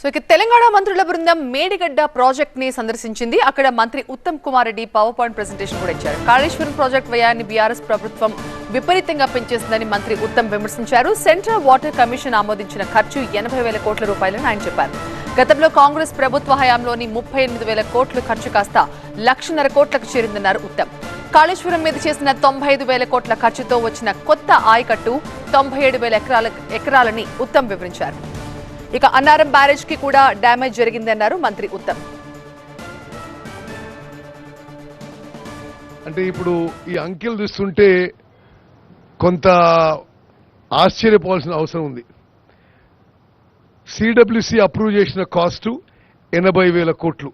So ఇక తెలంగాణ మంత్రుల బృందం మేడిగడ్డ ప్రాజెక్ట్ని సందర్శించింది. అక్కడ మంత్రి Uttam Kumar Reddy power point presentation కూడా ఇచ్చారు. కాళేశ్వరం ప్రాజెక్ట్ వ్యయాన్ని బీఆర్ఎస్ ప్రభుత్వం విపరీతంగా పెంచేసిందని మంత్రి ఉత్తమ్ విమర్శించారు. సెంట్రల్ వాటర్ కమిషన్ ఆమోదించిన ఖర్చు ఎనభై వేల కోట్ల రూపాయలని ఆయన చెప్పారు. గతంలో కాంగ్రెస్ ప్రభుత్వ హయాంలోని ముప్పై ఎనిమిది వేల కోట్లు ఖర్చు కాస్త లక్షన్నర కోట్లకు చేరిందన్నారు ఉత్తమ్. కాళేశ్వరం మీద చేసిన తొంభై ఐదు వేల కోట్ల ఖర్చుతో వచ్చిన కొత్త ఆయకట్టు తొంభై ఏడు వేల ఎకరాల ఎకరాలని ఉత్తమ్ వివరించారు. ఇక అన్నారం బ్యారేజ్కి కూడా డ్యామేజ్ జరిగిందన్నారు మంత్రి ఉత్తమ్. అంటే ఇప్పుడు ఈ అంకెలు చూస్తుంటే కొంత ఆశ్చర్యపోవాల్సిన అవసరం ఉంది. సిడబ్ల్యూసి అప్రూవ్ చేసిన కాస్టు ఎనభై వేల కోట్లు.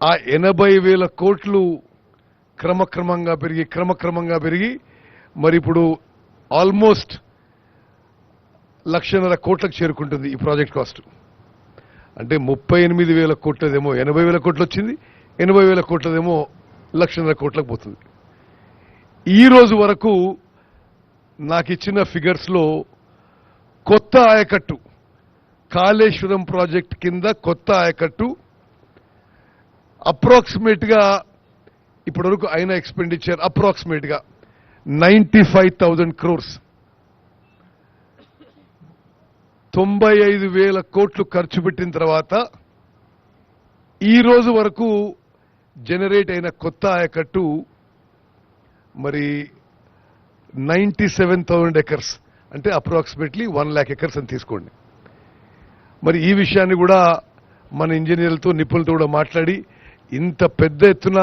ఆ ఎనభై వేల కోట్లు క్రమక్రమంగా పెరిగి క్రమక్రమంగా పెరిగి మరి ఇప్పుడు ఆల్మోస్ట్ లక్షన్నర కోట్లకు చేరుకుంటుంది ఈ ప్రాజెక్ట్ కాస్ట్. అంటే ముప్పై ఎనిమిది వేల కోట్లదేమో ఎనభై వేల కోట్లు వచ్చింది ఎనభై వేల కోట్లదేమో లక్షన్నర కోట్లకు పోతుంది. ఈ రోజు వరకు నాకు ఇచ్చిన ఫిగర్స్లో కొత్త ఆయకట్టు కాళేశ్వరం ప్రాజెక్ట్ కింద కొత్త ఆయకట్టు అప్రాక్సిమేట్గా ఇప్పటివరకు అయిన ఎక్స్పెండిచర్ అప్రాక్సిమేట్గా నైంటీ ఫైవ్ థౌజండ్ క్రోర్స్. తొంభై ఐదు వేల కోట్లు ఖర్చు పెట్టిన తర్వాత ఈ రోజు వరకు జనరేట్ అయిన కొత్త ఆయకట్టు మరి నైంటీ సెవెన్ థౌజండ్ ఎకర్స్ అంటే అప్రాక్సిమేట్లీ వన్ ల్యాక్ ఎకర్స్ అని తీసుకోండి. మరి ఈ విషయాన్ని కూడా మన ఇంజనీర్లతో నిపుణులతో కూడా మాట్లాడి ఇంత పెద్ద ఎత్తున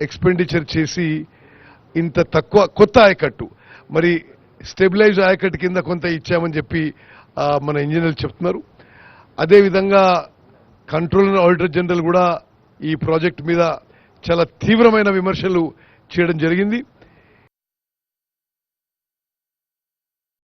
ఎక్స్పెండిచర్ చేసి ఇంత తక్కువ కొత్త ఆయకట్టు మరి స్టెబిలైజ్ ఆయకట్టు కింద కొంత ఇచ్చామని చెప్పి మన ఇంజనీర్లు చెప్తున్నారు. అదేవిధంగా కంట్రోలర్ ఆడిటర్ జనరల్ కూడా ఈ ప్రాజెక్ట్ మీద చాలా తీవ్రమైన విమర్శలు చేయడం జరిగింది.